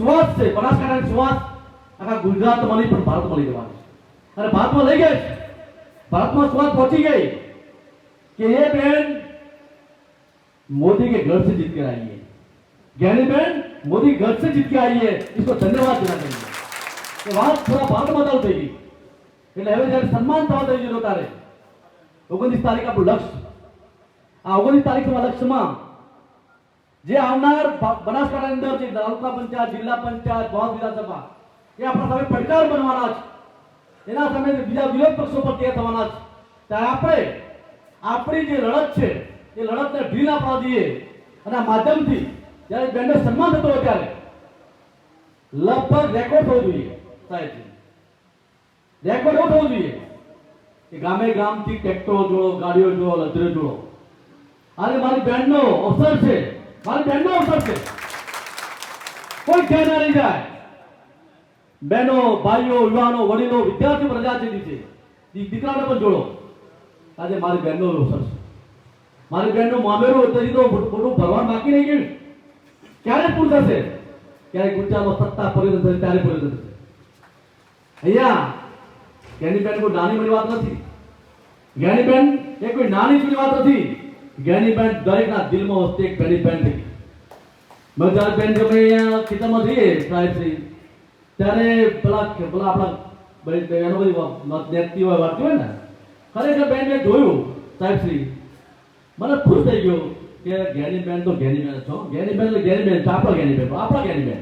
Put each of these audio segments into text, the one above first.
સુવાસ છે બનાસકાંઠાની સુવાસ આખા ગુજરાતમાં નહીં પણ ભારતમાં લઈ જવાની છે અને ભારતમાં લઈ ગઈ છે. ભારતમાં સુવાસ પહોંચી ગઈ कि ये बहन मोदी के घर से जीत कर आई है ज्ञानी बहन मोदी घर से जीत के आई है इसको धन्यवाद देना चाहिए કે વાત થોડા ભારતમાં ચાલુ થઈ ગઈ એટલે હવે જ્યારે સન્માન થવા થઈ ગયું તારે ઓગણત્રીસ તારીખ આપણું લક્ષ્ય આ ઓગણત્રીસ તારીખના લક્ષ્યમાં જે આવનાર બનાસકાંઠાની અંદર જે તાલુકા પંચાયત, જિલ્લા પંચાયત વાવ વિધાનસભા, એ આપણા સામે પડકાર બનવાના છે એના સામે બીજા વિરોધ પક્ષો પર તે થવાના છે ત્યારે આપણે, આપણી જે લડત છે, એ લડતને ઢીલ આપવા દઈએ. અને માધ્યમથી જ્યારે બેનને સન્માન થતો હોય ત્યારે લગભગ રેકોર્ડ થવો જોઈએ સાહેબજી રેકોર્ડ એવો થવો જોઈએ કે ગામે ગામથી ટ્રેક્ટરો જોડો, ગાડીઓ જોડો, લધરે જોડો. આજે મારી બેનનો અવસર છે. મારી બેનનો અવસર છે. કોઈ ક્યાં ના રહી જાય. બહેનો ભાઈઓ, યુવાનો, વડીલો વિદ્યાર્થી પ્રજા છે. દીધી દીકરાને પણ જોડો. આજે મારી બહેનનો અવસર છે. મારી બહેનનું મામેરું અત્યારે તો મોટું મોટું બાકી નહીં ગયું. ક્યારે પૂર થશે? ક્યારે ગુજરાતમાં સત્તા પરિવર્તન થશે, ત્યારે પરિવર્તન થશે. અહીંયા જ્ઞાનીબેન કોઈ નાની મારી વાત નથી. જ્ઞાનીબેન એ કોઈ નાની મોટી વાત નથી. જ્ઞાનીબેન દરેકના દિલમાં વસ્તી એક પહેલી પેન્ટ થઈ મેં જ્યારે બેન ગમે અહીંયા ખેતરમાં જઈએ, સાહેબ શ્રી, ત્યારે પેલા પેલા આપણા ભાઈ એનો બધી નેતતી હોય વાંચતી હોય ને. ખરેખર બેન મેં જોયું, સાહેબ શ્રી, મને ખુશ થઈ ગયો કે જ્ઞાની બેન તો જ્ઞાની બેન છો. જ્ઞાની બેન એટલે જ્ઞાની બેન આપણા જ્ઞાની બેન, આપણા જ્ઞાની બેન.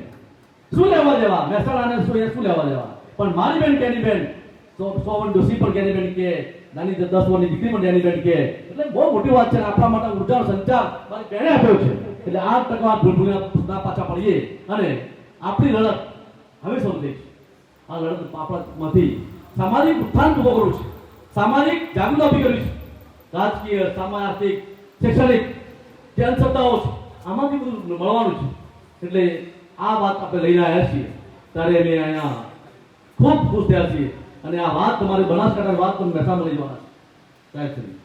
શું લેવા દેવા? મહેસાણાને શું શું લેવા દેવા? પણ મારી બેન, જ્ઞાની બેન સો વન ડોસી પણ જ્ઞાની બેન કે, નાની દસ વર્ષની દીકરી પણ જ્ઞાની બેન કે. એટલે બહુ મોટી વાત છે આપણા માટે ઊર્જા સંચાર મારી બેને આપ્યો છે. એટલે આ ટકા ભૂલભૂલા પાછા પડીએ. અને આપણી લડત હવે સમજે આ લડત આપણામાંથી સામાજિક ઉત્થાન ઊભો કરવું છે. સામાજિક જાગૃતિ ઊભી કરવી છે. રાજકીય, સામાજિક, શૈક્ષણિક જે અંધશ્રદ્ધાઓ છે, આમાંથી બધું મળવાનું છે. એટલે આ વાત આપણે લઈને આવ્યા છીએ. ત્યારે અમે અહીંયા ખૂબ ખુશ થયા છીએ. અને આ વાત તમારી બનાસકાંઠાની વાત તમે મહેસાણા લઈ જવાના સાહેબ શ્રી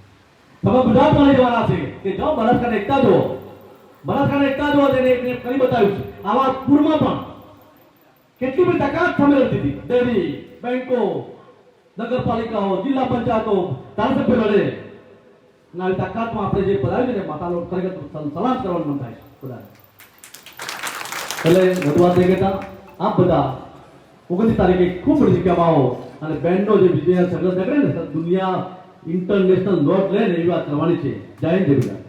તમે ગુજરાતમાં લઈ જવાના છે કે જાઓ બનાસકાંઠા એકતા જુઓ. બનાસકાંઠા એકતા જુઓ તેને કરી બતાવ્યું છે. આ વાત પૂરમાં પણ કેટલી બધી તકાત સામે લડતી હતી. ડેરી બેંકો નગરપાલિકાઓ, જિલ્લા પંચાયતો, ધારાસભ્યો લડે અને આવી તાકાતમાં આપણે જે પધાર્યું માતા ને માતાનો ખરેખર સલામ કરવાનું મન થાય છે. બધાને. એટલે વધુ વાત એ કહેતા આપ બધા ઓગણત્રીસ તારીખે ખૂબ બધી જગ્યામાં આવો. અને બેન્ડનો જે વિજય સંઘર્ષ કરે ને દુનિયા ઇન્ટરનેશનલ નોટ લે ને એવી વાત કરવાની છે. જય હિન્દ